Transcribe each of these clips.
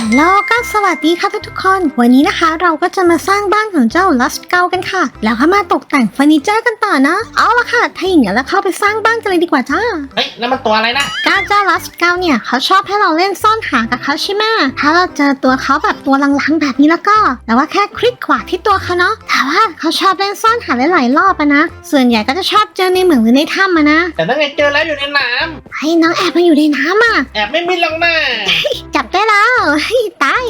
ฮัลโหลก็สวัสดีค่ะทุกๆคน วันนี้นะคะเราก็จะมาสร้างบ้านของเจ้าลัสเกากันค่ะ แล้วก็มาตกแต่งเฟอร์นิเจอร์กันต่อนะ เอาละค่ะ ถ้าอย่างนั้นแล้วเข้าไปสร้างบ้านกันเลยดีกว่าจ้า เฮ้ยนั่นมันตัวอะไรนะก้าเจ้าลัสเกาเนี่ยเขาชอบให้เราเล่นซ่อนหากับเขาใช่ไหมถ้าเราเจอตัวเขาแบบตัวลังๆแบบนี้แล้วก็แต่ว่าแค่คลิกขวาที่ตัวเขาเนาะ แต่ว่าเขาชอบเล่นซ่อนหาหลายๆรอบอะนะ ส่วนใหญ่ก็จะชอบเจอในเหมืองหรือในถ้ำอะนะ แต่นั่นไงเจอแล้วอยู่ในน้ให้น้องแอบมาอยู่ในน้ำอะำแอบไม่มิดหรอกนะ จับได้แล้วเฮ้ยตาย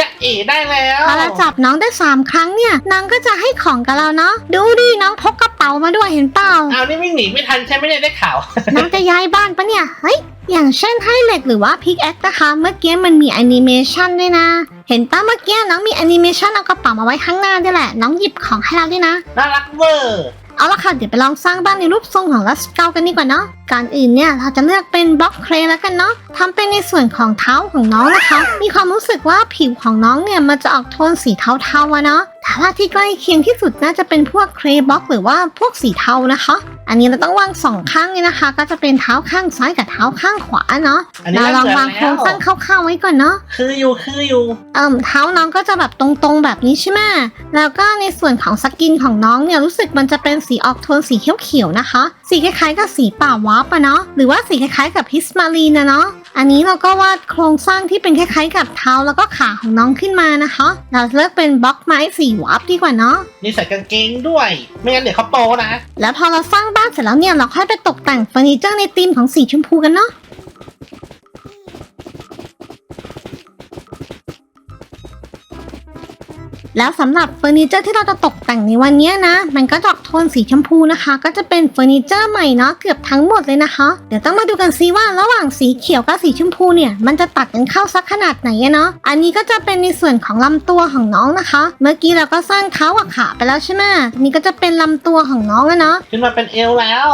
จะเอ๋ได้แล้วพอเราจับน้องได้สามครั้งเนี่ยน้องก็จะให้ของกับเราเนาะดูดิน้องพกกระเป๋ามาด้วยเห็นเปล่าเอานี่วิ่งหนีไม่ทันใช่ไหมเนี่ยได้ข่าว น้องจะย้ายบ้านปะเนี่ยเฮ้ยอย่างเช่นให้เหล็กหรือว่าพิกแอคนะคะเมื่อกี้มันมีแอนิเมชันด้วยนะ เห็นปะเมื่อกี้น้องมีแอนิเมชันเอากระเป๋ามาไว้ข้างหน้าด้วยแหละ น้องหยิบของให้เราด้วยนะ น่ารักเวอร์ เอาละค่ะ เดี๋ยวไปลองสร้างบ้านในรูปทรงของลัสเกากันดีกว่าเนาะการอื่นเนี่ยเราจะเลือกเป็นบล็อกเครแล้วกันเนาะทำเป็นในส่วนของเท้าของน้องนะคะ มีความรู้สึกว่าผิวของน้องเนี่ยมันจะออกโทนสีเทาๆอะเนาะ แต่ว่าที่ใกล้เคียงที่สุดน่าจะเป็นพวกเครบล็อกหรือว่าพวกสีเทานะคะ อันนี้เราต้องวางสองข้างเลยนะคะ ก็จะเป็นเท้าข้างซ้ายกับเท้าข้างขวาเนาะอันนี้เราลองเริ่มวางเกิโครดงแล้วสร้างคร่าวๆไว้ก่อนเนาะคืออยู่คืออยู่เอิ่มเท้าน้องก็จะแบบตรงๆแบบนี้ใช่ไหมแล้วก็ในส่วนของสกินของน้องเนี่ยรู้สึกมันจะเป็นสีออกโทนสีเขียวๆนะคะ สีคล้ายๆกับสีป่าวาร์ปอะเนาะหรือว่าสีคล้ายๆกับพิสมารีนนะเนาะ อันนี้เราก็วาดโครงสร้างที่เป็นคล้ายๆกับเท้าแล้วก็ขาของน้องขึ้นมานะคะ เราเลือกเป็นบล็อกไม้สีวาร์ปดีกว่าเนาะนี่ใส่กางเกงด้วย ไม่งั้นเดี๋ยวเขาโปนะ แล้วพอเราสร้างบ้านเสร็จแล้วเนี่ยเราค่อยไปตกแต่งเฟอร์นิเจอร์ในธีมของสีชมพูกันเนาะ แล้วสำหรับเฟอร์นิเจอร์ที่เราจะตกแต่งในวันนี้นะ มันก็จะอกโทนสีชมพูนะคะ ก็จะเป็นเฟอร์นิเจอร์ใหม่เนาะเกือบทั้งหมดเลยนะคะ เดี๋ยวต้องมาดูกันซิว่าระหว่างสีเขียวกับสีชมพูเนี่ย มันจะตัดกันเข้าสักขนาดไหนอะเนาะ อันนี้ก็จะเป็นในส่วนของลำตัวของน้องนะคะ เมื่อกี้เราก็สร้างเท้ากับขาไปแล้วใช่ไหมนนี้ก็จะเป็นลำตัวของน้องอะเนาะ ขึ้นมาเป็นเอลแล้ว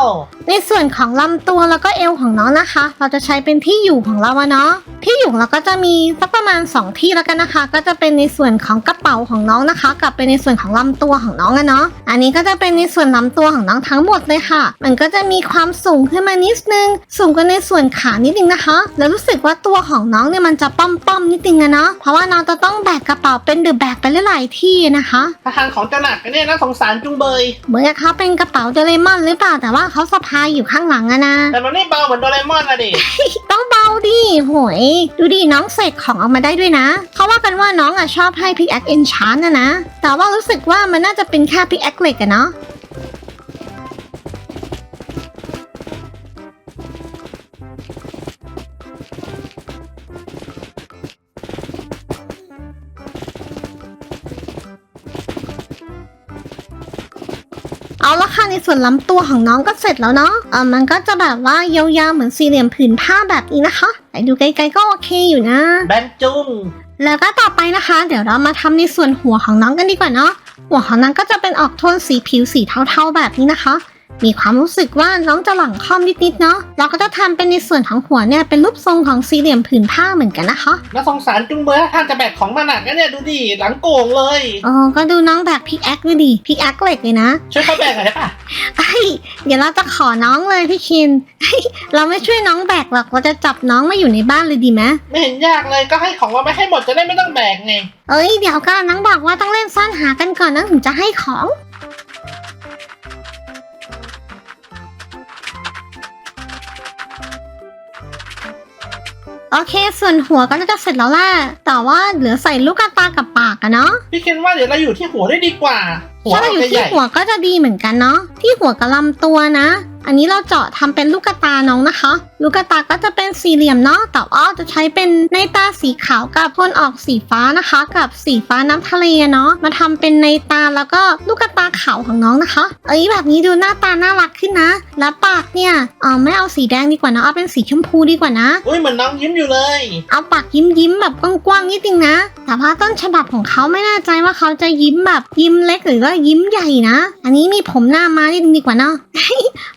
ในส่วนของลำตัวแล้วก็เอวของน้องนะคะ เราจะใช้เป็นที่อยู่ของเราอะเนาะที่อยู่เราก็จะมีสักประมาณ 2 ที่แล้วกันนะคะ ก็จะเป็นในส่วนของกระเป๋าของน้องนะคะ กับเป็นในส่วนของลำตัวของน้องอะเนาะอันนี้ก็จะเป็นในส่วนลำตัวของน้องทั้งหมดเลยค่ะ มันก็จะมีความสูงขึ้นมานิดนึง สูงกว่าในส่วนขานิดนึงนะคะ แล้วรู้สึกว่าตัวของน้องเนี่ยมันจะป้อมๆนิดนึงอะเนาะเพราะว่าน้องจะต้องแบกกระเป๋าเป็นเดอะแบกไปหลายๆที่นะคะทหารของเจ้าหนักเนี่ยน่าสงสารจุงเบยเหมือนกับเขาเป็นกระเป๋าโดเรมอนหรือเปล่าแต่ว่าเขาสะพายอยู่ข้างหลังอะนะ แต่มันไม่เบาเหมือนโดเรมอนนะดิ ต้องเบาดิโหยดูดิน้องเสกของออกมาได้ด้วยนะเขาว่ากันว่าน้องอะชอบให้พิกแอคเอนชานนะนะ แต่ว่ารู้สึกว่ามันน่าจะเป็นแค่พิกแอคเหล็กอะเนาะ ในส่วนลำตัวของน้องก็เสร็จแล้วเนาะเออมันก็จะแบบว่ายาวๆเหมือนสี่เหลี่ยมผืนผ้าแบบนี้นะคะแต่ดูไกลๆก็โอเคอยู่นะ แบนจุงแล้วก็ต่อไปนะคะ เดี๋ยวเรามาทำในส่วนหัวของน้องกันดีกว่าเนาะหัวของน้องก็จะเป็นออกโทนสีผิวสีเทาๆแบบนี้นะคะ มีความรู้สึกว่าน้องจะหลังค่อมนิดๆเนาะเราก็จะทำเป็นในส่วนของหัวเนี่ยเป็นรูปทรงของสี่เหลี่ยมผืนผ้าเหมือนกันนะคะ น่าสงสารจุงเบยถ้าท่านจะแบกของมาหนักนะเนี่ยดูดิหลังโก่งเลย อ๋อ ก็ดูน้องแบกพิกแอคเลยดิพิกแอคเหล็กเลยนะช่วยเขาแบกหน่อยได้ปะไอ้ยเดี๋ยวเราจะขอน้องเลยพี่คินเฮ้ยเราไม่ช่วยน้องแบกหรอกเราจะจับน้องมาอยู่ในบ้านเลยดีไหมไม่เห็นยากเลยก็ให้ของมาไม่ให้หมดจะได้ไม่ต้องแบกไง เอ้ยเดี๋ยวก็น้องบอกว่าต้องเล่นซ่อนหากันก่อนนะถึงจะให้ของ โอเค ส่วนหัวก็น่าจะเสร็จแล้วแหละแต่ว่าเหลือใส่ลูกกระตากับปากอะเนาะพี่คิดว่าเดี๋ยวเราอยู่ที่หัวได้ดีกว่า หัวถ้าเราอยู่จะที่ใหญ่หัวก็จะดีเหมือนกันเนาะที่หัวกับลำตัวนะ อันนี้เราเจาะทำเป็นลูกกระตาน้องนะคะ ลูกกระตาก็จะเป็นสี่เหลี่ยมเนาะแต่ว่าจะใช้เป็นในตาสีขาวกับพ่นออกสีฟ้านะคะ กับสีฟ้าน้ำทะเลเนาะมาทำเป็นในตาแล้วก็ลูกกระตาขาวของน้องนะคะเอ้ยแบบนี้ดูหน้าตาน่ารักขึ้นนะ แล้วปากเนี่ยเออไม่เอาสีแดงดีกว่านะเอาเป็นสีชมพูดีกว่านะอุ้ยเหมือนน้องยิ้มอยู่เลย เอาปากยิ้มยิ้มๆแบบกว้างๆนิดนึงนะแต่ว่าต้นฉบับของเขาไม่แน่ใจว่าเขาจะยิ้มแบบยิ้มเล็กหรือว่ายิ้มใหญ่นะ อันนี้มีผมหน้ามานิดนึงดีกว่าเนาะ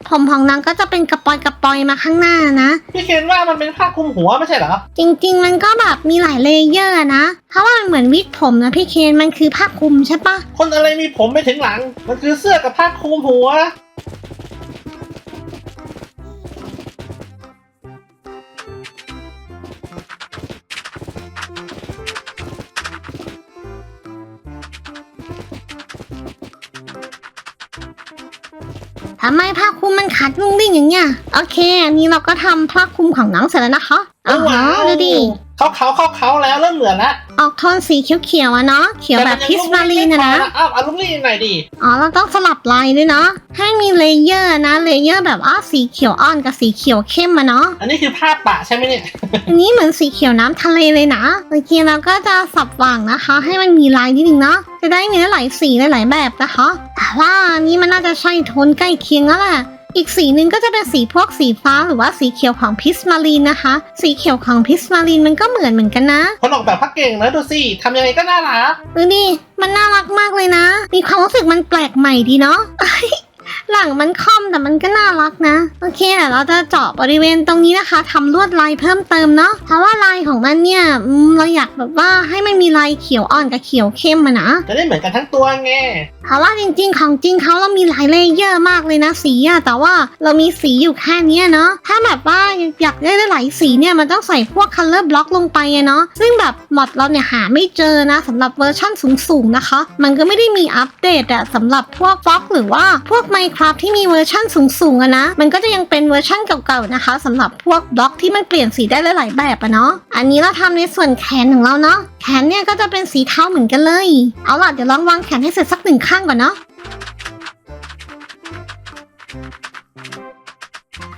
ผมผมของนางก็จะเป็นกระปอยกระปอยมาข้างหน้านะ พี่เคนว่ามันเป็นผ้าคลุมหัวไม่ใช่เหรอจริงๆ มันก็แบบมีหลายเลเยอร์นะ เพราะว่ามันเหมือนวิกผมนะพี่เคนมันคือผ้าคลุมใช่ปะคนอะไรมีผมไม่ถึงหลัง มันคือเสื้อกับผ้าคลุมหัว ทำไมผ้า คลุมมันขาดนุ่งดิ่งอย่างเงี้ยโอเคอันนี้เราก็ทำผ้าคลุมของน้องเสร็จแล้วนะคะอ๋อว้าวดูดิเขาเขาเขาเขาแล้วเริ่มเหมือนละออกโทนสีเขียวๆอะเนาะเขียวแบบพิสมารีนอะนะอ้าวเอาลูกลี่หน่อยดิอ๋อเราต้องสลับลายด้วยเนาะให้มีเลเยอร์นะเลเยอร์แบบว่าสีเขียวอ่อนกับสีเขียวเข้มมาเนาะอันนี้คือภาพปะใช่ไหมเนี่ยอันนี้เหมือนสีเขียวน้ำทะเลเลยนะโอเคเราก็จะสับว่างนะคะ ให้มันมีลายนิดนึงเนาะจะได้มีหลายสีหลายๆแบบนะคะแต่ว่าอันนี้มันน่าจะใช่โทนใกล้เคียงแล้วแหละ อีกสีหนึ่งก็จะเป็นสีพวกสีฟ้าหรือว่าสีเขียวของพิสมารีนนะคะ สีเขียวของพิสมารีนมันก็เหมือนเหมือนกันนะ คนออกแบบพักเก่งนะดูสิทำยังไงก็น่ารัก ดูดิมันน่ารักมากเลยนะ มีความรู้สึกมันแปลกใหม่ดีเนาะ หลังมันค่อมแต่มันก็น่ารักนะ โอเคเดี๋ยวเราจะเจาะบริเวณตรงนี้นะคะทำลวดลายเพิ่มเติมเนาะเพราะว่าลายของมันเนี่ยอืมเราอยากแบบว่าให้มันมีลายเขียวอ่อนกับเขียวเข้มมานะ จะได้เหมือนกันทั้งตัวไง เพราะว่าจริงๆ ของจริงเขาเรามีหลายเลเยอร์มากเลยนะสีอะแต่ว่าเรามีสีอยู่แค่เนี้ยเนาะถ้าแบบว่าอยากได้หลายสีเนี่ยมันต้องใส่พวก color block ลงไปอะเนาะซึ่งแบบมอดเราเนี่ยหาไม่เจอนะสำหรับเวอร์ชั่นสูงๆนะคะ มันก็ไม่ได้มีอัปเดตอะสำหรับพวก Fox หรือว่าพวก Minecraft ที่มีเวอร์ชั่นสูงๆอะนะ มันก็จะยังเป็นเวอร์ชั่นเก่าๆนะคะสำหรับพวกบล็อกที่มันเปลี่ยนสีได้หลายๆแบบอะเนาะ อันนี้เราทำในส่วนแขนของเราเนาะ แขนเนี่ยก็จะเป็นสีเทาเหมือนกันเลย เอาล่ะเดี๋ยวลองวางแขนให้เสร็จสักหนึ่งข้างก่อนเนาะ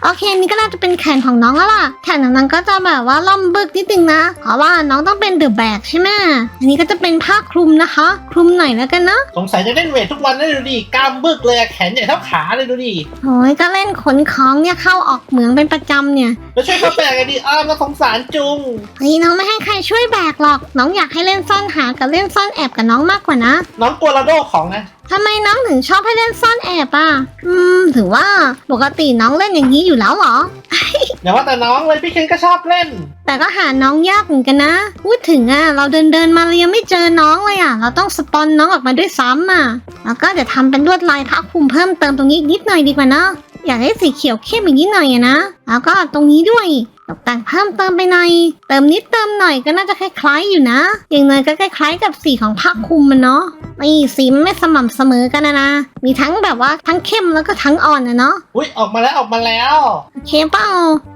โอเคอันนี่ก็น่าจะเป็นแขนของน้องแล้วล่ะ แขนของน้องก็จะแบบว่าล่อมบึกนิดนึงนะ เพราะว่าน้องต้องเป็นเดอะแบกใช่ไหมอันนี้ก็จะเป็นผ้าคลุมนะคะ คลุมหน่อยแล้วกันเนาะ สงสัยจะเล่นเวททุกวันนะดูดิ กล้ามบึกเลยอะแขนใหญ่เท่าขาเลยดูดิ โอ้ยก็เล่นขนของเนี่ยเข้าออกเหมืองเป็นประจำเนี่ย แล้วช่วยเขาแบกกันดิอ้าวน่าสงสารจุง เฮ้ยน้องไม่ให้ใครช่วยแบกหรอก น้องอยากให้เล่นซ่อนหากับเล่นซ่อนแอบกับน้องมากกว่านะ น้องกลัวระโดของนะ ทำไมน้องถึงชอบให้เล่นซ่อนแอบอะ อืม ถือว่าปกติน้องเล่นอย่างนี้อยู่แล้วเหรอ อย่าว่าแต่น้องเลยพี่เคนก็ชอบเล่น แต่ก็หาน้องยากเหมือนกันนะ พูดถึงอะ เราเดินเดินๆมาเรายังไม่เจอน้องเลยอะ เราต้องสปอนน้องออกมาด้วยซ้ำอะ แล้วก็เดี๋ยวทำเป็นลวดลายผ้าคลุมเพิ่มเติมตรงนี้อีกนิดหน่อยดีกว่าเนอะอยากให้สีเขียวเข้มอีกนิดหน่อยอะนะ แล้วก็ตรงนี้ด้วย ตกแต่งเพิ่มเติมไปหน่อย เติมนิดเติมหน่อยก็น่าจะคล้ายๆอยู่นะ อย่างน้อยก็คล้ายๆกับสีของผ้าคลุมมันเนาะนี่สีมันไม่สม่ำเสมอกันนะนะ มีทั้งแบบว่าทั้งเข้มแล้วก็ทั้งอ่อนนะเนาะ อุ้ยออกมาแล้วออกมาแล้ว โอเคเปล่า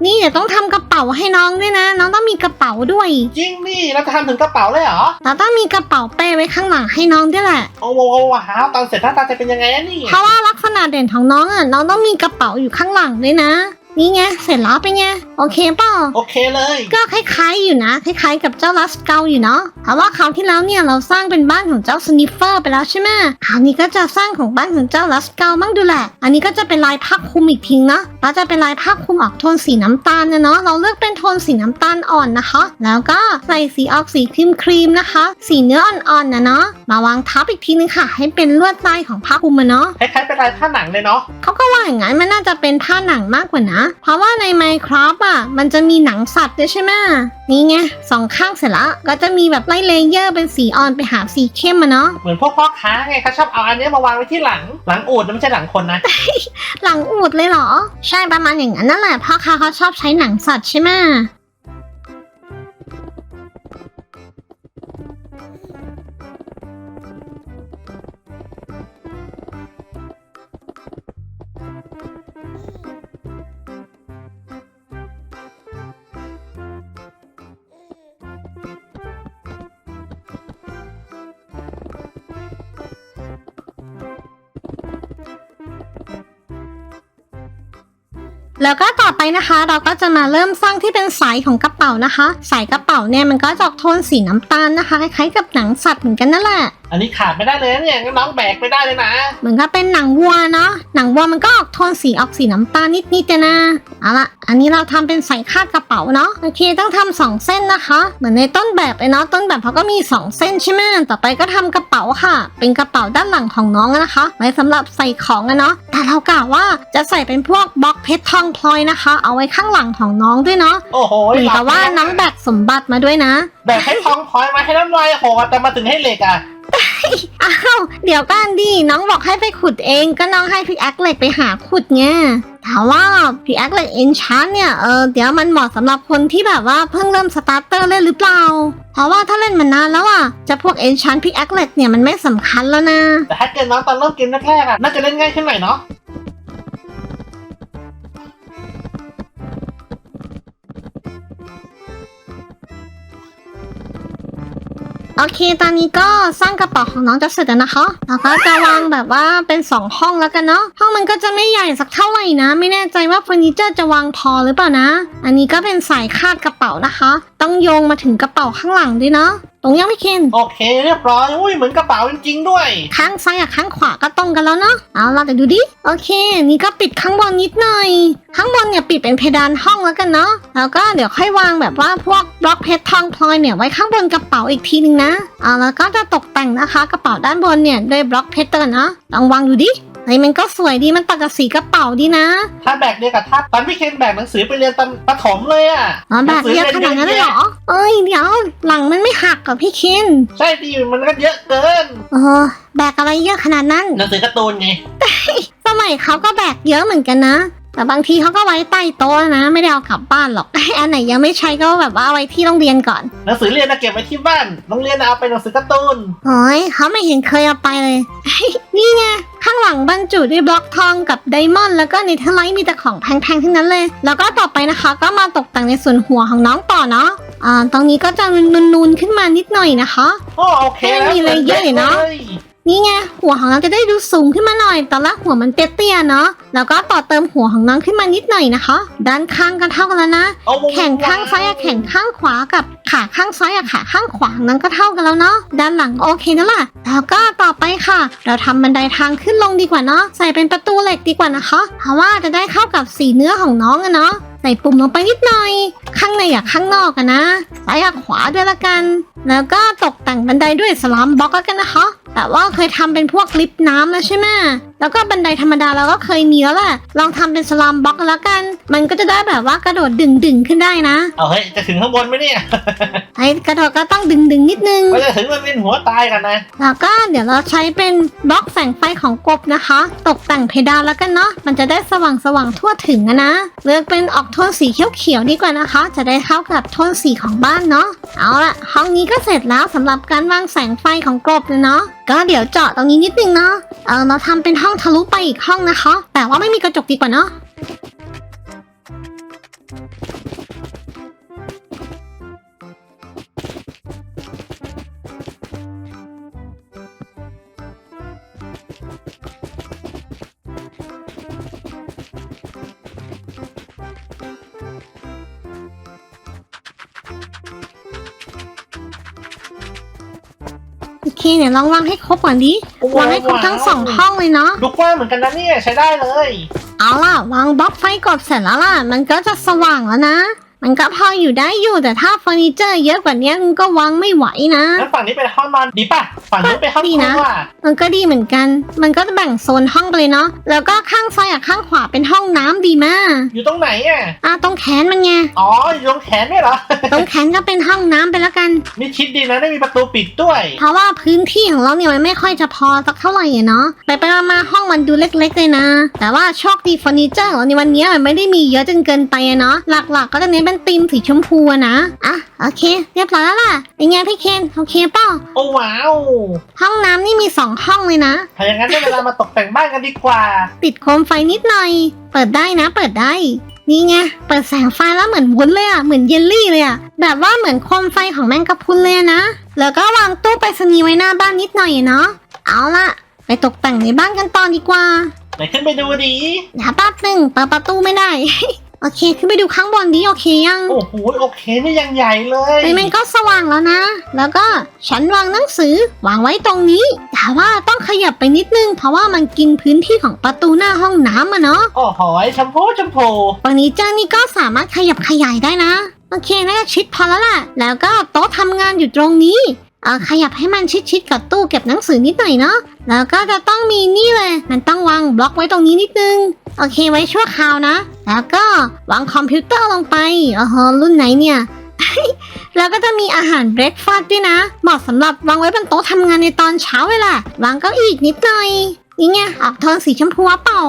นี่เดี๋ยวต้องทำกระเป๋าให้น้องด้วยนะ น้องต้องมีกระเป๋าด้วย จริงดิเราจะทำถึงกระเป๋าเลยเหรอเราต้องมีกระเป๋าเป้ไว้ข้างหลังให้น้องด้วยแหละ โอ้โหว้าวตอนเสร็จหน้าตาจะเป็นยังไงอะนี่ เพราะว่าลักษณะเด่นของน้องอะน้องต้องมีกระเป๋าอยู่ข้างหลังด้วยนะ นี่ไงเสร็จแล้วเป็นไงโอเคเปล่า โอเคเลย ก็คล้ายๆอยู่นะ คล้ายๆกับเจ้าลัสเกลอยู่เนาะเพราะว่าคราวที่แล้วเนี่ยเราสร้างเป็นบ้านของเจ้าสนิฟเฟอร์ไปแล้วใช่ไหมคราวนี้ก็จะสร้างของบ้านของเจ้าลัสเกลมั่งดูแหละ อันนี้ก็จะเป็นลายผ้าคลุมอีกทีนะแล้วจะเป็นลายผ้าคลุมออกโทนสีน้ำตาลนะเนาะเราเลือกเป็นโทนสีน้ำตาลอ่อนนะคะ แล้วก็ใส่สีออกสีครีมครีมๆนะคะ สีเนื้ออ่อนๆนะเนาะมาวางทับอีกทีนึงค่ะ ให้เป็นลวดลายของผ้าคลุมมาเนาะคล้ายๆเป็นลายผ้าหนังเลยเนาะเขาก็ว่าอย่างนั้นมันน่าจะเป็นผ้าหนังมากกว่านะเพราะว่าใน Minecraft อะ มันจะมีหนังสัตว์ด้วยใช่ไหมนี่ไงสองข้างเสร็จแล้วก็จะมีแบบไล่เลเยอร์เป็นสีอ่อนไปหาสีเข้มมาเนาะเหมือนพวกพ่อค้าไงเขาชอบเอาอันเนี้ยมาวางไว้ที่หลัง หลังอูดนะไม่ใช่หลังคนนะ หลังอูดเลยเหรอ ใช่ประมาณอย่างนั้นนั่นแหละพ่อค้าเขาชอบใช้หนังสัตว์ใช่ไหม แล้วก็ต่อไปนะคะ เราก็จะมาเริ่มสร้างที่เป็นสายของกระเป๋านะคะ สายกระเป๋าเนี่ยมันก็จะออกโทนสีน้ำตาลนะคะคล้ายๆกับหนังสัตว์เหมือนกันนั่นแหละอันนี้ขาดไม่ได้เลยนะเนี่ยงั้นน้องแบกไม่ได้เลยนะ เหมือนกับเป็นหนังวัวเนาะ หนังวัวมันก็ออกโทนสีออกสีน้ำตาลนิดๆจะนะ เอาละ อันนี้เราทำเป็นใส่คาดกระเป๋าเนาะ โอเคต้องทำสองเส้นนะคะ เหมือนในต้นแบบเลยเนาะ ต้นแบบเขาก็มีสองเส้นใช่ไหมต่อไปก็ทำกระเป๋าค่ะ เป็นกระเป๋าด้านหลังของน้องนะคะ ไว้สำหรับใส่ของอะเนาะ แต่เรากะว่าจะใส่เป็นพวกบล็อกเพชรทองพลอยนะคะ เอาไว้ข้างหลังของน้องด้วยเนาะ โอ้โหเหมือนกับว่าน้องแบกสมบัติมาด้วยนะ แบกให้ทองพลอยมาให้น้ำลายโหดแต่มาถึงให้เหล็กอะ อ้าวเดี๋ยวกันดิน้องบอกให้ไปขุดเองก็น้องให้พี่แอคเล็กไปหาขุดไงแต่ว่าพี่แอคเล็กเอนชานเนี่ยเออเดี๋ยวมันเหมาะสำหรับคนที่แบบว่าเพิ่งเริ่มสตาร์เตอร์เล่นหรือเปล่า เพราะว่าถ้าเล่นมานานแล้วอะจะพวกเอนชานพี่แอคเล็กเนี่ยมันไม่สำคัญแล้วนะ แต่ถ้าเกิดน้องตอนเริ่มเกมแรกๆอะน่าจะเล่นง่ายขึ้นหน่อยเนาะ โอเค ตอนนี้ก็สร้างกระเป๋าของน้องจะเสร็จแล้วนะคะแล้วก็จะวางแบบว่าเป็นสองห้องแล้วกันเนาะ ห้องมันก็จะไม่ใหญ่สักเท่าไหร่นะ ไม่แน่ใจว่าเฟอร์นิเจอร์จะวางพอหรือเปล่านะ อันนี้ก็เป็นสายคาดกระเป๋านะคะ ต้องโยงมาถึงกระเป๋าข้างหลังด้วยเนาะ ตรงยังไม่เคนโอเคเรียบร้อยอุ้ยเหมือนกระเป๋าจริงๆด้วย ข้างซ้ายกับข้างขวาก็ตรงกันแล้วเนาะเอาล่ะเดี๋ยวดูดิโอเค นี่ก็ปิดข้างบนนิดหน่อย ข้างบนเนี่ยปิดเป็นเพดานห้องแล้วกันเนาะแล้วก็เดี๋ยวค่อยวางแบบว่าพวกบล็อกเพชรทองพลอยเนี่ยไว้ข้างบนกระเป๋าอีกทีนึงนะเอาแล้วก็จะตกแต่งนะคะ กระเป๋าด้านบนเนี่ยด้วยบล็อกเพชรกันนะลองวางดูดิ เฮ้ยมันก็สวยดีมันตัดกับสีกระเป๋าดีนะ ถ้าแบกเดียวกับทัดตอนพี่เคนแบกหนังสือไปเรียนตอนประถมเลยอะอ๋อแบบเยอะขนาดนั้นเลยเหรอ เอ้ยเดี๋ยวหลังมันไม่หักกับพี่เคนใช่ดิมันก็เยอะเกินเออแบกอะไรเยอะขนาดนั้นหนังสือการ์ตูนไง สมัยเขาก็แบกเยอะเหมือนกันนะ แต่บางทีเขาก็ไว้ใต้โต๊ะนะ ไม่ได้เอากลับบ้านหรอก อันไหนยังไม่ใช้ก็แบบว่าเอาไว้ที่โรงเรียนก่อนหนังสือเรียนนะเก็บไว้ที่บ้านโรงเรียนน่ะเอาไปหนังสือการ์ตูนโอ้ยเขาไม่เห็นเคยเอาไปเลย นี่ไงข้างหลังบรรจุด้วยบล็อกทองกับไดมอนด์แล้วก็เนเธอร์ไลท์มีแต่ของแพงๆทั้งนั้นเลย แล้วก็ต่อไปนะคะ ก็มาตกแต่งในส่วนหัวของน้องต่อเนาะอ่าตรงนี้ก็จะนูนๆขึ้นมานิดหน่อยนะคะ โอ้โอเคไม่แล้วมีอะไรเยอะเลยเนอะ นี่ไงหัวของน้องจะได้ดูสูงขึ้นมาหน่อย ตอนแรกหัวมันเตี้ยๆเนาะ แล้วก็ต่อเติมหัวของน้องขึ้นมานิดหน่อยนะคะ ด้านข้างก็เท่ากันแล้วนะ เอาวงแขนข้างซ้ายกับแขนข้างขวากับขาข้างซ้ายกับขาข้างขวานั้นก็เท่ากันแล้วเนาะ ด้านหลังโอเคนั่นแหละแล้วก็ต่อไปค่ะ เราทำบันไดทางขึ้นลงดีกว่าเนาะ ใส่เป็นประตูเหล็กดีกว่านะคะ เพราะว่าจะได้เข้ากับสีเนื้อของน้องอะเนาะ ใส่ปุ่มลงไปนิดหน่อย ข้างในกับข้างนอกอะนะ ซ้ายกับขวาด้วยละกัน แล้วก็ตกแต่งบันไดด้วยสลามบล็อกแล้วกันนะคะ แต่ว่าเคยทำเป็นพวกลิปน้ำแล้วใช่ไหมแล้วก็บันไดธรรมดาเราก็เคยมีแล้วแหละลองทำเป็นสลามบล็อกกันแล้วกัน มันก็จะได้แบบว่ากระโดดดึงดึงๆขึ้นได้นะเอาเฮ้ยจะถึงข้างบนไหมเนี่ยไอ้กระโดดก็ต้องดึงดึงๆนิดนึงไม่จะถึงมันเป็นหัวตายกันนะแล้วก็เดี๋ยวเราใช้เป็นบล็อกแสงไฟของกบนะคะ ตกแต่งเพดานแล้วกันเนาะมันจะได้สว่างสว่างๆทั่วถึงอะนะเลือกเป็นออกโทนสีเขียวๆดีกว่านะคะ จะได้เข้ากับโทนสีของบ้านเนาะเอาละห้องนี้ก็เสร็จแล้วสำหรับการวางแสงไฟของกบเลยเนาะก็เดี๋ยวเจาะตรงนี้นิดนึงเนาะเออเราทำเป็นห้องทะลุไปอีกห้องนะคะ แต่ว่าไม่มีกระจกดีกว่าเนาะ โอเคเดี๋ยวลองวางให้ครบก่อนดิวางให้ครบทั้งสองห้องเลยเนาะลูกว่าเหมือนกันนะเนี่ยใช้ได้เลย เอาล่ะ วางบล็อกไฟกดเสร็จแล้วล่ะ มันก็จะสว่างแล้วนะ มันก็พออยู่ได้อยู่แต่ถ้าเฟอร์นิเจอร์เยอะกว่านี้มันก็วางไม่ไหวนะงั้นฝั่งนี้เป็นห้องนอนดีป่ะ ฝั่งนี้เป็นห้องดีคนะรัวมันก็ดีเหมือนกัน มันก็จะแบ่งโซนห้องไปเลยเนาะ แล้วก็ข้างซ้ายกับข้างขวาเป็นห้องน้ำดีมากอยู่ตรงไหนอะ อะตรงแขนมันไง อ๋ออยู่ตรงแขนด้วยเหรอ ตรงแขนก็เป็นห้องน้ำไปแล้วกัน นี่ชิดดีนะได้มีประตูปิดด้วย เพราะว่าพื้นที่ของเราเนี่ยมันไม่ค่อยจะพอสักเท่าไหร่อะเนาะ ไปไปมามาห้องมันดูเล็กๆเลยนะ แต่ว่าโชคดีเฟอร์นิเจอร์ของเราในวันนี้มันไม่ได้มีเยอะจนเกินไปอะเนาะ หลักๆ ก็จะเน้นเป็นธีมสีชมพูอะนะ อะโอเค เรียบร้อยแล้วล่ะเป็นไงพี่เคนโอเคเปล่า โอ้ว้าวห้องน้ำนี่มีสองห้องเลยนะ ถ้าอย่างนั้นได้เวลามาตกแต่งบ้านกันดีกว่า ติดโคมไฟนิดหน่อย เปิดได้นะ เปิดได้ นี่ไง เปิดแสงไฟแล้วเหมือนวุ้นเลยอะเหมือนเยลลี่เลยอะแบบว่าเหมือนโคมไฟของแมงกะพรุนเลยอะนะ แล้วก็วางตู้ไปรษณีย์ไว้หน้าบ้านนิดหน่อยอะเนาะ เอาล่ะไปตกแต่งในบ้านกันต่อดีกว่า ไหนขึ้นไปดูดีเดี๋ยวแป๊บหนึ่งเปิดประตูไม่ได้ โอเค ขึ้นไปดูข้างบนดีโอเคยัง โอ้โหโอเคนี่ยังใหญ่เลยเฮ้ยมันก็สว่างแล้วนะ แล้วก็ฉันวางหนังสือวางไว้ตรงนี้ แต่ว่าต้องขยับไปนิดนึง เพราะว่ามันกินพื้นที่ของประตูหน้าห้องน้ำอะเนาะโอ้โหชมพูชมพูเฟอร์นิเจอร์นี่ก็สามารถขยับขยายได้นะ โอเคน่าจะชิดพอแล้วล่ะ แล้วก็โต๊ะทำงานอยู่ตรงนี้เออขยับให้มันชิดๆกับตู้เก็บหนังสือนิดหน่อยเนาะ แล้วก็จะต้องมีนี่เลย มันต้องวางบล็อกไว้ตรงนี้นิดนึง โอเคไว้ชั่วคราวนะ แล้วก็วางคอมพิวเตอร์ลงไปโอ้โหรุ่นไหนเนี่ย แล้วก็จะมีอาหารเบรคฟาสต์ด้วยนะ เหมาะสำหรับวางไว้บนโต๊ะทำงานในตอนเช้าเวลาวางเก้าอี้อีกนิดหน่อยนี่ไงออกโทนสีชมพูเปล่า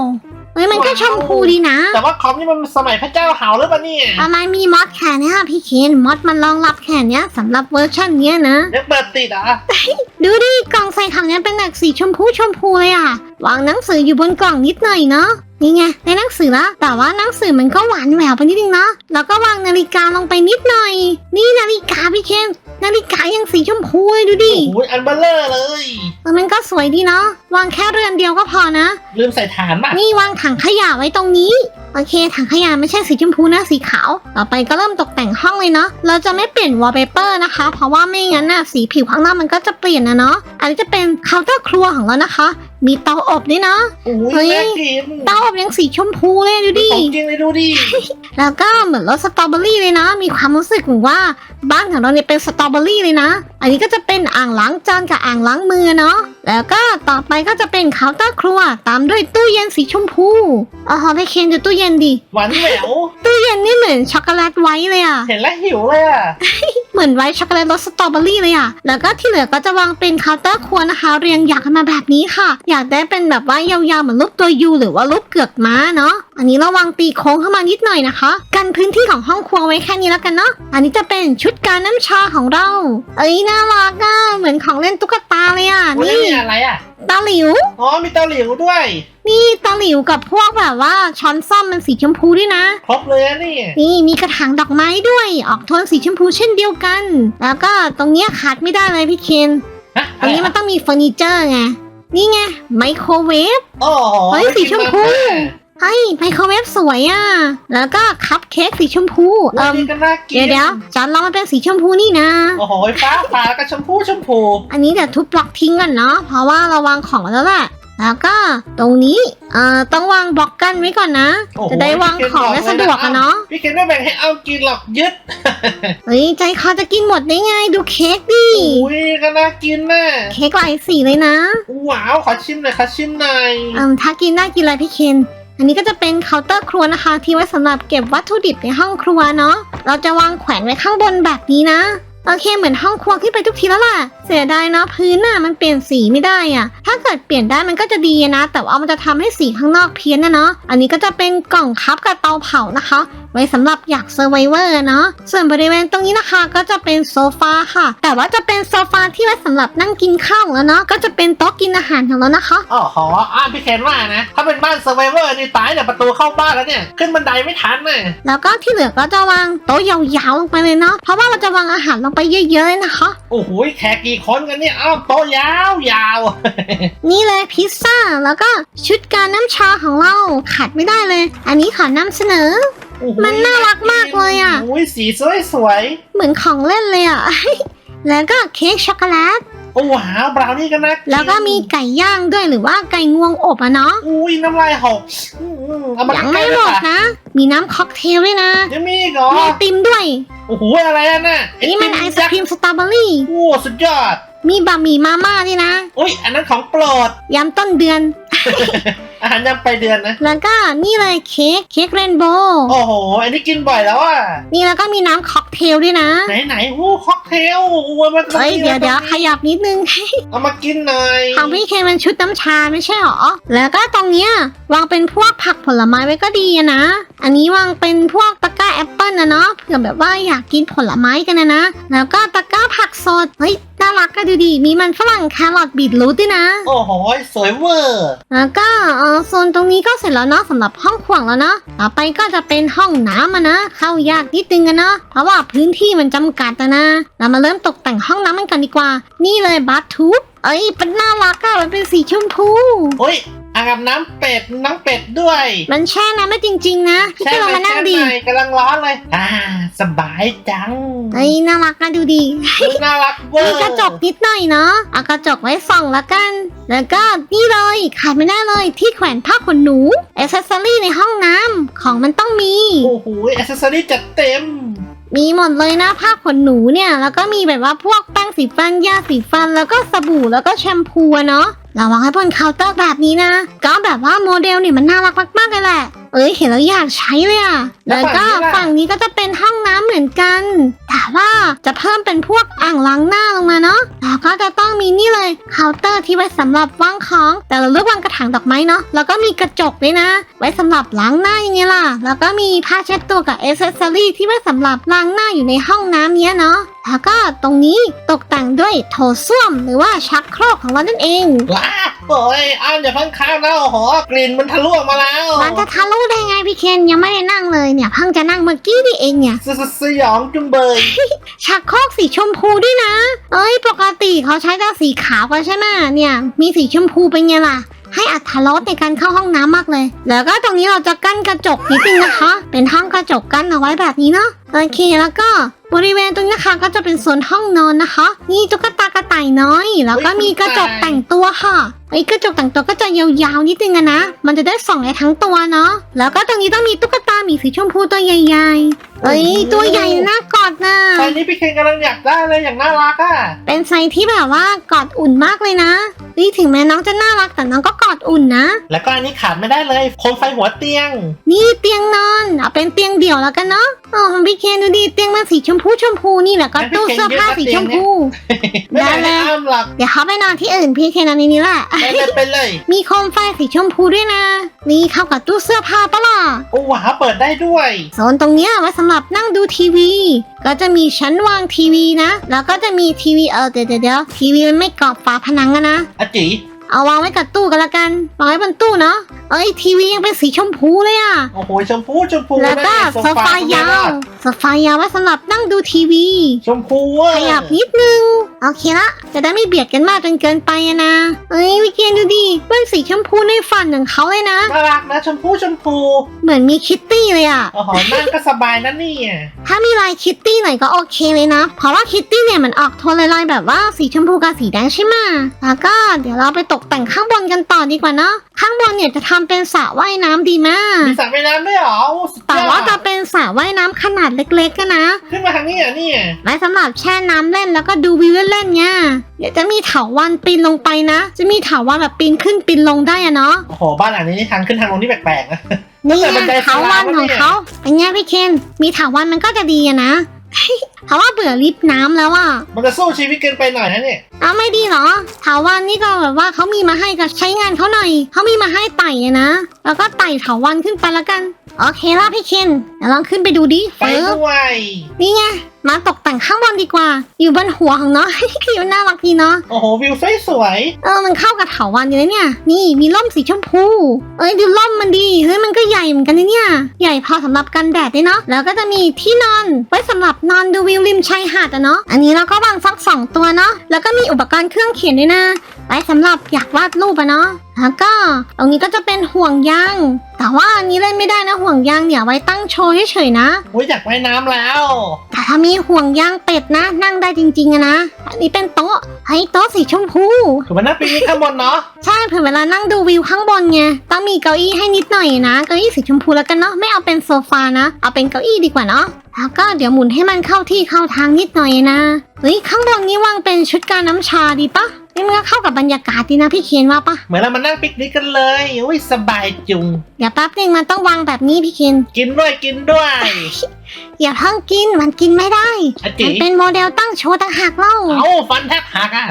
เฮ้ยมันก็ชมพูดีนะ แต่ว่าคอมนี่มันสมัยพระเจ้าเหาหรือเปล่าเนี่ยอะไรมีมอดแขนเนี่ยค่ะพี่เคนมอดมันรองรับแขนเนี้ยสำหรับเวอร์ชันเนี้ยนะยังเปิดติดเหรอะดูดิกล่องใส่ขังเนี้ยเป็นแบบสีชมพูชมพูเลยอะ วางหนังสืออยู่บนกล่องนิดหน่อยเนาะนี่ไงในหนังสือละแต่ว่าหนังสือมันก็หวานแหววไปนิดนึงเนาะแล้วก็วางนาฬิกาลงไปนิดหน่อย นี่นาฬิกาพี่เคน นาฬิกายังสีชมพูเลยดูดิโอ้โหอันเบลเลอร์เลย เออมันก็สวยดีเนาะวางแค่เรือนเดียวก็พอนะ ลืมใส่ฐานป่ะนี่วางถังขยะไว้ตรงนี้ โอเค ถังขยะไม่ใช่สีชมพูนะสีขาว ต่อไปก็เริ่มตกแต่งห้องเลยเนาะเราจะไม่เปลี่ยนวอลเปเปอร์นะคะ เพราะว่าไม่งั้นน่ะสีผิวข้างนอกมันก็จะเปลี่ยนนะเนาะอันนี้จะเป็นเคาน์เตอร์ครัวของเรานะคะมีเตาอบด้วยนะโอ้เฮ้ย ยน่ากินเตาอบยังสีชมพูเลยดูดิ ของจริงเลยดูดิแล้วก็เหมือนรสสตรอเบอรี่เลยนะ มีความรู้สึกเหมือนว่าบ้านของเราเนี่ยเป็นสตรอเบอรี่เลยนะ อันนี้ก็จะเป็นอ่างล้างจานกับอ่างล้างมือเนาะ แล้วก็ต่อไปก็จะเป็นเคาน์เตอร์ครัว ตามด้วยตู้เย็นสีชมพูอ๋อไปเคนดูตู้เย็นดิ หวานแหววตู้เย็นนี่เหมือนช็อกโกแลตไวท์เลยอะ เห็นแล้วหิวเลยอะเหมือนไวท์ช็อกโกแลตรสสตรอเบอรี่เลยอะแล้วก็ที่เหลือก็จะวางเป็นเคาน์เตอร์ครัวนะคะ เรียงอยากกันมาแบบนี้ค่ะ อยากได้เป็นแบบว่ายาวๆเหมือนรูปตัวยูหรือว่ารูปเกือกม้าเนาะ อันนี้เราวางตีโค้งเข้ามานิดหน่อยนะคะ กันพื้นที่ของห้องครัวไว้แค่นี้แล้วกันเนาะ อันนี้จะเป็นชุดการน้ำชาของเรา เอ้ยน่ารักอะเหมือนของเล่นตุ๊กตาเลยอะวันนี่นี้มีอะไรอะ ตาหลิว อ๋อมีเตาหลิวด้วย นี่ตาหลิวกับพวกแบบว่าช้อนซ่อมมันสีชมพูด้วยนะ ครบเลยอะนี่นี่มีกระถางดอกไม้ด้วย ออกโทนสีชมพูเช่นเดียวกัน แล้วก็ตรงเนี้ยขาดไม่ได้เลยพี่เคน ฮะตรงนี้มันต้องมีเฟอร์นิเจอร์ไง นี่ไงไมโครเวฟโอ้โหเฮ้ยสีชมพูกินเฮ้ยไมโครเวฟสวยอะ แล้วก็คัพเค้กสีชมพูมาเอิม่มวันนี้ก็น่ากินเดี๋ยวเดี๋ยวจานเรามันเป็นสีชมพูนี่นะ โอ้โหฟ้าฟ้าก็ชมพูชมพู อันนี้เดี๋ยวทุบบล็อกทิ้งกันเนาะ เพราะว่าเราวางของไว้แล้วแหละ แล้วก็ตรงนี้เอ่อต้องวางบล็อกกันไว้ก่อนนะ โอ้โหจะได้วางของได้สะดวกอะเนาะพี่เคนไม่แบ่งให้เอากินหรอกยึดเฮ้ยใจคอจะกินหมดได้ไงดูเค้กดิ อุ้ยก็น่ากินน่ะเค้กหลายสีเลยนะว้าวขอชิมหน่อยขอชิมหน่อยอืมถ้ากินได้กินอะไรพี่เคน อันนี้ก็จะเป็นเคาน์เตอร์ครัวนะคะ ที่ไว้สำหรับเก็บวัตถุดิบในห้องครัวเนาะเราจะวางแขวนไว้ข้างบนแบบนี้นะ โอเคเหมือนห้องครัวขึ้นไปทุกทีแล้วล่ะ เสียดายเนาะพื้นน่ะมันเปลี่ยนสีไม่ได้อะถ้าเกิดเปลี่ยนได้มันก็จะดีนะ แต่ว่ามันจะทำให้สีข้างนอกเพี้ยนนะเนาะ อันนี้ก็จะเป็นกล่องคับกับเตาเผานะคะ ไว้สำหรับอยากเซอร์ไวเวอร์เนาะ ส่วนบริเวณตรงนี้นะคะก็จะเป็นโซฟาค่ะ แต่ว่าจะเป็นโซฟาที่ไว้สำหรับนั่งกินข้าวแล้วเนาะ ก็จะเป็นโต๊ะกินอาหารของเรานะคะอ๋อหออ่าพี่เคนว่านะ ถ้าเป็นบ้านเซอร์ไวเวอร์นี่ตายเนี่ยประตูเข้าบ้านแล้วเนี่ย ขึ้นบันไดไม่ทันน่ะแล้วก็ที่เหลือก็จะวางโต๊ะยาวๆลงไปเลยเนาะ เพราะว่าเราจะวางอาหารลงไปเยอะๆเลยนะคะ โอ้โหแขกกี่คนกันเนี่ยอ้าวโต๊ะยาวยาวนี่เลยพิซซ่าแล้วก็ชุดการน้ำชาของเราขาดไม่ได้เลย อันนี้ขอนำเสนอ โอ้โหมันน่ารักมากเลยอะโอ้ยสีสวยสวยเหมือนของเล่นเลยอะแล้วก็เค้กช็อกโกแลตๆ โอ้ว้าวบราวนี่ก็น่ากินแล้วก็มีไก่ย่างด้วยหรือว่าไก่งวงอบอะเนาะอุ้ยน้ำลายหกอืมเอามายังใกล้ไม่ๆหมเลยดค่ะนะ มีน้ำค็อกเทลด้วยนะยังมีอีกเหรอมีไอติมด้วย โอ้โหอะไรอะน่ะนี่มันไอศยักษ์ครีมสตรอเบอรี่ โอ้สุดยอด มีบะหมี่มาม่าด้วยนะ อุ้ยอันนั้นของโปรดยำต้นเดือน อาหารยำไปเดือนนะ แล้วก็นี่เลยเค้กเค้กเรนโบว์โอ้โห อันนี้กินบ่อยแล้วอะ นี่แล้วก็มีน้ำค็อกเทลด้วยนะไหนไหนๆอู้ค็อกเทลอู้มันเฮ้ยเดี๋ยวเดี๋ยวขยับนิดนึง เอามากินหน่อยของพี่เคนมันชุดน้ำชาไม่ใช่หรอ แล้วก็ตรงเนี้ยวางเป็นพวกผักผลไม้ไว้ก็ดีอะนะ อันนี้วางเป็นพวกตะกร้าแอปเปิลนะเนาะเผื่อแบบว่าอยากกินผลไม้กันนะนะ แล้วก็ตะกร้าผักสด เฮ้ยน่ารักก็ดูดีมีมันฝรั่งแครอทบีทรูทด้วยนะ โอ้โหสวยเวอร์แล้วก็เออโซนตรงนี้ก็เสร็จแล้วเนาะสำหรับห้องขวางแล้วเนาะต่อไปก็จะเป็นห้องน้ำอะนะ เข้ายากนิดนึงอะเนาะเพราะว่าพื้นที่มันจำกัดอะนะ เรามาเริ่มตกแต่งห้องน้ำกันก่อนดีกว่า นี่เลยบัตทูบเอ้ยเป็นน่ารักอะมันเป็นสีชมพู โอ้ย อ่างอาบน้ำเป็ดน้ำเป็ดด้วย มันแช่น้ำไม่จริง ๆ นะพี่ใช่ก็ลองไหมมานั่งใช่ดีไหมกำลังร้อนเลย อ่า สบายจังเอ้ยน่ารักนะดูดีอุ๊ยน่ารักเวอมีร์กระจกนิดหน่อยเนาะเอากระจกไว้ส่องละกัน แล้วก็นี่เลยขาดไม่ได้เลยที่แขวนผ้าขนหนูอ c เซสซอรี่ในห้องน้ำของมันต้องมี โอ้โหอ c เซสซอรี่จัดเต็มมีหมดเลยนะผ้าขนหนูเนี่ย แล้วก็มีแบบว่าพวกแป้งสีฟันยาสีฟัน แล้วก็สบู่แล้วก็แชมพูอะเนาะเราวางไว้บนเคาน์เตอร์แบบนี้นะ ก็แบบว่าโมเดลเนี่ยมันน่ารักมากๆเลยแหละ เอ้ยเห็นแล้วอยากใช้เลยอะแล้แล้ววก็ฝั่ฝั่งงนี้นี้ล่ะก็จะเป็นห้องน้ำเหมือนกัน แต่ว่าจะเพิ่มเป็นพวกอ่างล้างหน้าลงมาเนาะ แล้วก็จะต้องมีนี่เลยเคาน์เตอร์ที่ไว้สำหรับวางของ แต่เราเลือกวางกระถางดอกไม้เนาะ แล้วก็มีกระจกด้วยนะ ไว้สำหรับล้างหน้าอย่างเงี้ยล่ะ แล้วก็มีผ้าเช็ดตัวกับเอเซสซอรี่ที่ไว้สำหรับล้างหน้าอยู่ในห้องน้ำเนี้ยเนาะ แล้วก็ตรงนี้ตกแต่งด้วยโถส้วมหรือว่าชักโครกของเรานั่นเอง ว้าโอ้ยอ้ามอย่าเพิ่งข้ามแล้วโอ้โหกลิ่นมันทะลุออกมาแล้วมันจะทะลุได้ไงพี่เคนยังไม่ได้นั่งเลยเนี่ยเพิ่งจะนั่งเมื่อกี้นี่เองเนี่ย สสสยองจุงเบย ชักโครกสีชมพูด้วยนะ เอ้ยปกติเขาใช้แต่สีขาวกันใช่ไหมเนี่ย มีสีชมพูเป็นไงล่ะ ให้อัธรสในการเข้าห้องน้ำมากเลย แล้วก็ตรงนี้เราจะกั้นกระจกนิดนึงนะคะ เป็นห้องกระจกกั้นเอาไว้แบบนี้เนาะโอเคแล้วก็บริเวณตรงนี้นะคะก็จะเป็นส่วนห้องนอนนะคะนี่ตุ๊กตากระต่ายน้อย แล้วก็มีกระจกแต่งตัวค่ะไอ้กระจกแต่งตัวก็จะยาวๆนิดนึงอะนะ มันจะได้ส่องได้ทั้งตัวเนาะแล้วก็ตรงนี้ต้องมีตุ๊กตาหมีสีชมพูตัวใหญ่ ๆ เอ้ยตัวใหญ่น่ากอดนะตอนนี้พี่เคนกำลังอยากได้เลยอย่างน่ารักอะเป็นไซส์ที่แบบว่ากอดอุ่นมากเลยนะนี่ถึงแม้น้องจะน่ารักแต่น้องก็กอดอุ่นนะ แล้วก็อันนี้ขาดไม่ได้เลยโคมไฟหัวเตียง นี่เตียงนอนเอาเป็นเตียงเดี่ยวแล้วกันเนาะอ๋อพี่เคนดูดิเตียงมันสีชมพูชมพูนี่แหละก็ตู้เสื้อผ้าสีชมพูไม่ได้ได้เลยอ้ามหลับเดี๋ยวเขาไปนอนที่อื่นพี่เคนนอนในนี้แหละไปเลยไปเลย มีโคมไฟสีชมพูด้วยนะ นี่เข้ากับตู้เสื้อผ้าปะล่ะโอ้ว้าวเปิดได้ด้วยโซนตรงเนี้ยไว้สำหรับนั่งดูทีวี ก็จะมีชั้นวางทีวีนะ แล้วก็จะมีทีวีเออเดี๋ยวเดี๋ยวเดี๋ยวทีวีมันไม่กรอบฝาผนังอะนะอาจิเอาวางไว้กับตู้กันละกันวางไว้บนตู้เนาะเอ้ยทีวียังเป็นสีชมพูเลยอะโอ้โหชมพูชมพูแล้วก็นะโซฟายาวโซฟายาวไว้สำหรับนั่งดูทีวี ชมพูเว้ขยับนิดนึง โอเคละจะได้ไม่เบียดกันมากจนเกินไปอะนะ เอ้ยวิเกนดูดิเป็นสีชมพูในฝันของเขาเลยนะ น่ารักนะชมพูชมพูเหมือนมีคิตตี้เลยอะโอ้โหนั่งก็สบายนะเนี่ย ถ้ามีลายคิตตี้หน่อยก็โอเคเลยนะ เพราะว่าคิตตี้เนี่ยมันออกโทนลายๆแบบว่าสีชมพูกับสีแดงใช่ไหมแล้วก็เดี๋ยวเราไปตกแต่งข้างบนกันต่อดีกว่าเนาะข้างบนเนี่ยจะทำเป็นสระว่ายน้ำดีมาก มีสระว่ายน้ำด้วยเหรอโอ้สุดยอดแต่ว่าจะเป็นสระว่ายน้ำขนาดเล็กๆกันนะ ขึ้นมาทางนี้อะเนี่ย ไว้สำหรับแช่น้ำเล่นแล้วก็ดูวิวเล่นๆเนี่ยเดี๋ยวจะมีเถาวันปีนลงไปนะ จะมีเถาวันแบบปีนขึ้นปีนลงได้อะเนาะโอ้โหบ้านหลังนี้นี่ทางขึ้นทางลงที่แปลกๆนะนี่แต่บันไดไงเถาวันของเขาเป็นไงพี่เคนมีเถาวันมันก็จะดีอะนะเพราะว่าเบื่อลิฟต์น้ำแล้วอะมันจะสู้ชีวิตเกินไปหน่อยนะเนี่ยเอาไม่ดีเหรอเถาวันนี่ก็แบบว่าเขามีมาให้ก็ใช้งานเขาหน่อย เขามีมาให้ไต่อะนะ แล้วก็ไต่เถาวันขึ้นไปละกัน โอเคละพี่เคนเดี๋ยวลองขึ้นไปดูดิไปเฟิร์ด้วยนี่ไง มาตกแต่งข้างบนดีกว่า อยู่บนหัวของเนาะคือมันน่ารักดีเนาะ โอ้โห วิวสวยเออ มันเข้ากับเถาวันอยู่นะเนี่ย นี่มีร่มสีชมพู เอ้ยดูร่มมันดี เฮ้ยมันก็ใหญ่เหมือนกันนะเนี่ย ใหญ่พอสำหรับกันแดดด้วยเนาะ แล้วก็จะมีที่นอน ไว้สำหรับนอนดูวิวริมชายหาดอะเนาะ อันนี้เราก็วางสักสองตัวเนาะ แล้วก็มีอุปกรณ์เครื่องเขียนด้วยนะไว้สำหรับอยากวาดรูปอะเนาะ แล้วก็ตรงนี้ก็จะเป็นห่วงยาง แต่ว่าอันนี้เล่นไม่ได้นะห่วงยางเนี่ยไว้ตั้งโชว์เฉยๆนะๆโอ้ยอยากว่ายน้ำแล้ว แต่ถ้ามีห่วงยางเป็ดนะ นั่งได้จริงๆอะนะ อันนี้เป็นโต๊ะเฮ้ยโต๊ะสีชมพู ถือว่าน่าปีนข้างบนเนาะ ใช่เผื่อเวลานั่งดูวิวข้างบนไงต้องมีเก้าอี้ให้นิดหน่อยนะ เก้าอี้สีชมพูแล้วกันเนาะไม่เอาเป็นโซฟานะ เอาเป็นเก้าอี้ดีกว่าเนาะแล้วก็เดี๋ยวหมุนให้มันเข้าที่เข้าทางนิดหน่อยนะเฮ้ยข้างบนนี้วางเป็นชุดการน้ำชาดีปะ นี่มันก็เข้ากับบรรยากาศดีนะพี่เคียนว่าปะเหมือนเรามานั่งปิกนิกกันเลยอุ้ยสบายจุง เดี๋ยวแป๊บนึงมันต้องวางแบบนี้พี่เคียนกินด้วยกินด้วยอย่าเพิ่งกินมันกินไม่ได้ อาจิมันเป็นโมเดลตั้งโชว์ต่างหากเล่า เอ้าฟันแทบหักอะ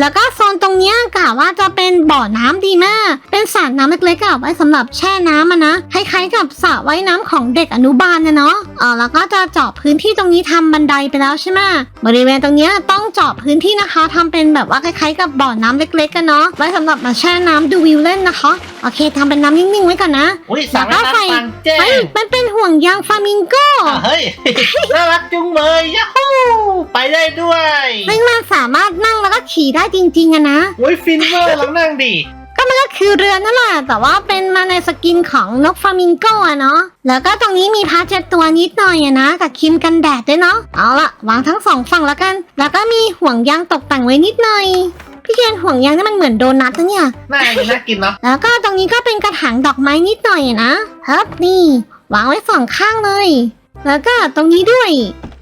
แล้วก็โซนตรงเนี้ยกะว่าจะเป็นบ่อน้ำดีมาก เป็นสระน้ำเล็กๆอะไว้สำหรับแช่น้ำอะนะ คล้ายๆกับสระว่ายน้ำของเด็กอนุบาลนะเนาะอ่าแล้วก็จะเจาะพื้นที่ตรงนี้ทำบันไดไปแล้วใช่ไหมบริเวณตรงเนี้ยต้องเจาะพื้นที่นะคะทำเป็นแบบว่าคล้ายๆกับบ่อน้ำเล็กๆกันเนาะ ไว้สำหรับมาแช่น้ำดูวิวเล่นนะคะ โอเคทำเป็นน้ำนิ่งๆไว้ก่อนนะ อุ้ยสามารถแล้วก็ใส่น้ำปังแจ้เฮ้ยงมันเป็นห่วงยางฟลามิงโกอะเฮ้ย น่ารักจุงเลยยาฮูไปได้ด้วยซึ่งมันสามารถนั่งแล้วก็ขี่ได้จริงๆอะนะอุ้ยฟินเวอร์ลองนั่งดิ ก็มันก็คือเรือนั่นแหละ แต่ว่าเป็นมาในสกินของนกฟลามิงโกอะเนาะ แล้วก็ตรงนี้มีพาเจ็ดตัวนิดหน่อยอะนะ กับครีมกันแดดด้วยเนาะ เอาละวางทั้งสองฝั่งแล้วกัน แล้วก็มีห่วงยางตกแต่งไว้นิดหน่อย พี่เคนห่วงยางนี่มันเหมือนโดนัทนะเนี่ย น่าน่ากินเนาะ แล้วก็ตรงนี้ก็เป็นกระถางดอกไม้นิดหน่อยอะนะฮับนี่ วางไว้สองข้างเลย แล้วก็ตรงนี้ด้วย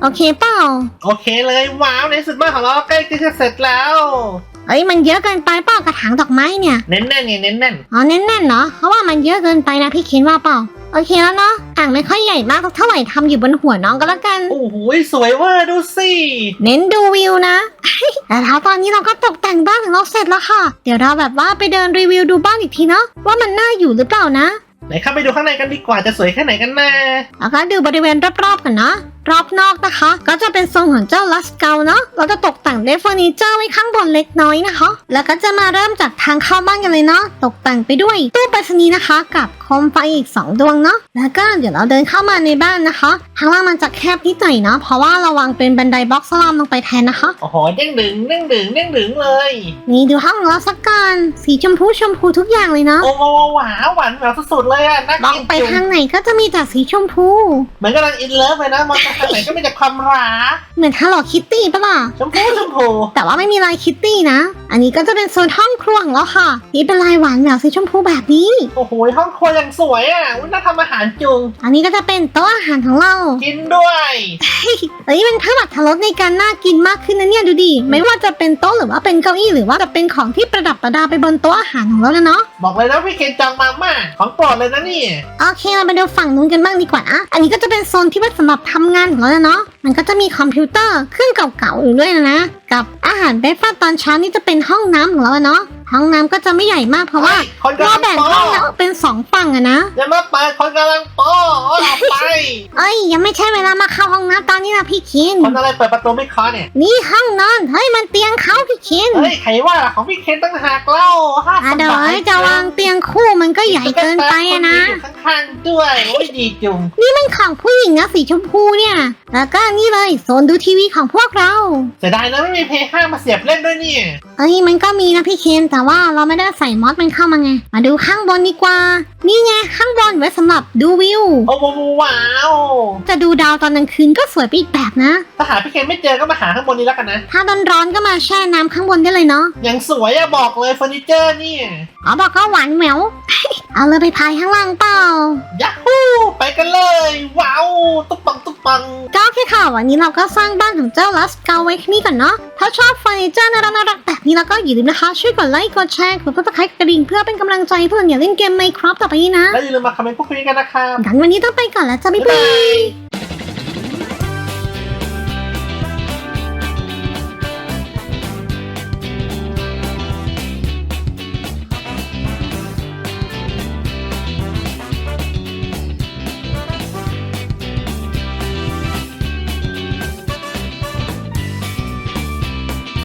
โอเคเปล่า โอเคเลยว้าวในสุดบ้านของเราใกล้จะเสร็จแล้ว เอ้ยมันเยอะเกินไปเปล่ากระถางดอกไม้เนี่ย เน้นแน่นไงเน้นแน่นอ๋อแน่นๆเนาะเขาว่ามันเยอะเกินไปนะพี่เคนว่าเปล่า โอเคแล้วเนาะอ่างไม่ค่อยใหญ่มากเท่าไหร่ทำอยู่บนหัวน้องก็แล้วกัน โอ้โหสวยเวอร์ดูสิเน้นดูวิวนะ แต่แล้วตอนนี้เราก็ตกแต่งบ้านของเราเสร็จแล้วค่ะ เดี๋ยวเราแบบว่าไปเดินรีวิวดูบ้านอีกทีเนาะว่ามันน่าอยู่หรือเปล่านะ ไหนเข้าไปดูข้างในกันดีกว่าจะสวยแค่ไหนกันนะแล้วก็ดูบริเวณรอบๆกันเนาะรอบนอกนะคะ ก็จะเป็นทรงของเจ้าลัสเกลเนาะเราจะตกแต่งด้วยเฟอร์นิเจอร์ไว้ข้างบนเล็กน้อยนะคะ แล้วก็จะมาเริ่มจากทางเข้าบ้านกันเลยเนาะตกแต่งไปด้วยตู้ไปรษณีย์นะคะ กับโคมไฟอีก 2 ดวงเนาะแล้วก็เดี๋ยวเราเดินเข้ามาในบ้านนะคะข้างล่างมันจะแคบนิดหน่อยเนาะเพราะว่าเราวางเป็นบันไดบล็อกสลามลงไปแทนนะคะโอ้โหเด้งดึงเด้งดึงเด้งดึงเลย นี่ดูห้องของเราสักกันสีชมพูชมพูทุกอย่างเลยเนาะโอ้โหหวานหวานแบบสุดๆเลยอะน่ามองกินไปจุ่มทางไหนก็จะมีแต่สีชมพูเหมือนกำลังอินเลิฟเลยนะมองไปทางไหนก็มีแต่ความรักเหมือน Hello Kitty ปะล่ะ ชมพูชมพูแต่ว่าไม่มีลายคิตตี้นะ อันนี้ก็จะเป็นโซนห้องครัวของเราค่ะ นี่เป็นลายหวานแบบสีชมพูแบบนี้ โอ้โหห้องครัวยังสวยอะอุ้ยน่าทำอาหารจุง อันนี้ก็จะเป็นโต๊ะอาหารของเรา กินด้วยเอ้ยมันเพิ่มอรรถรสในการน่ากินมากขึ้นนะเนี่ยดูดิ ไม่ว่าจะเป็นโต๊ะหรือว่าเป็นเก้าอี้หรือว่าจะเป็นของที่ประดับประดาไปบนโต๊ะอาหารของเราแล้วเนาะ บอกเลยนะพี่เคนจองมาม่าของโปรดเลยนะนี่ โอเคเราไปดูฝั่งนู้นกันบ้างดีกว่านะอันนี้ก็จะเป็นโซนที่ไว้สำหรับทำงานของเราแล้วเนาะ มันก็จะมีคอมพิวเตอร์เครื่องเก่าๆอยู่ด้วยนะนะ กับอาหารเบรกฟาสต์ตอนเช้านี่จะเป็นห้องน้ำของเราอะเนาะห้องน้ำก็จะไม่ใหญ่มากเพราะว่าฮ้ยคนเรากำลังแบ่งโป้ห้องแล้วเป็นสองฝั่งอะนะ อย่ามาเปิดคนกำลังโป้ออกไป เอ้ยยังไม่ใช่เวลามาเข้าห้องน้ำตอนนี้นะพี่คิน คนอะไรเปิดประตูไม่เคาะเนี่ย นี่ห้องนอนเฮ้ยมันเตียงเขาพี่คินเฮ้ยใครว่าล่ะของพี่เคนตั้งหากเล่าห้าอะสเดี๋ยวบายจะวางเตียงคู่มันก็ใหญ่เกินไปอะนะอยู่ข้างๆด้วย โอ้ยดีจุงนี่มันของผู้หญิงนะสีชมพูเนี่ย แล้วก็นี่เลยโซนดูทีวีของพวกเราเสียดายนะไม่มีเพย์ห้ามาเสียบเล่นด้วยเนี่ยเอ้ยมันก็มีนะพี่เคนแต่ว่าเราไม่ได้ใส่มอสมันเข้ามาไง มาดูข้างบนดีกว่า นี่ไงข้างบนไว้สำหรับดูวิว โอ้โหว้าวจะดูดาวตอนกลางคืนก็สวยไปอีกแบบนะ ถ้าหาพี่เคนไม่เจอก็มาหาข้างบนนี้แล้วกันนะ ถ้าร้อนๆก็มาแช่น้ำข้างบนได้เลยเนาะอย่างสวยอะบอกเลยเฟอร์นิเจอร์เนี่ยอ๋อบอกก็หวานแหวว เอาเลยไปพายข้างล่างเปล่า ยักฮูไปกันเลย ว้าวตุ๊บปังตุ๊บปังก็โอเคค่ะวันนี้เราก็สร้างบ้านของเจ้าลัสเกาไว้แค่นี้ก่อนเนาะ ถ้าชอบเฟอร์นิเจอร์น่ารักน่ารักแบบนี้แล้วก็อย่าลืมนะคะ ช่วยกดไลค์กดแชร์กดติดตามกระดิ่งเพื่อเป็นกำลังใจให้พวกเราอย่าเล่นเกมไมค์ครับต่อไปนี้นะแล้วอย่าลืมมาคอมเมนต์พูดคุยกันนะครับงั้นวันนี้ต้องไปก่อนแล้วจ้าบ๊ายบ๊ายบาบายย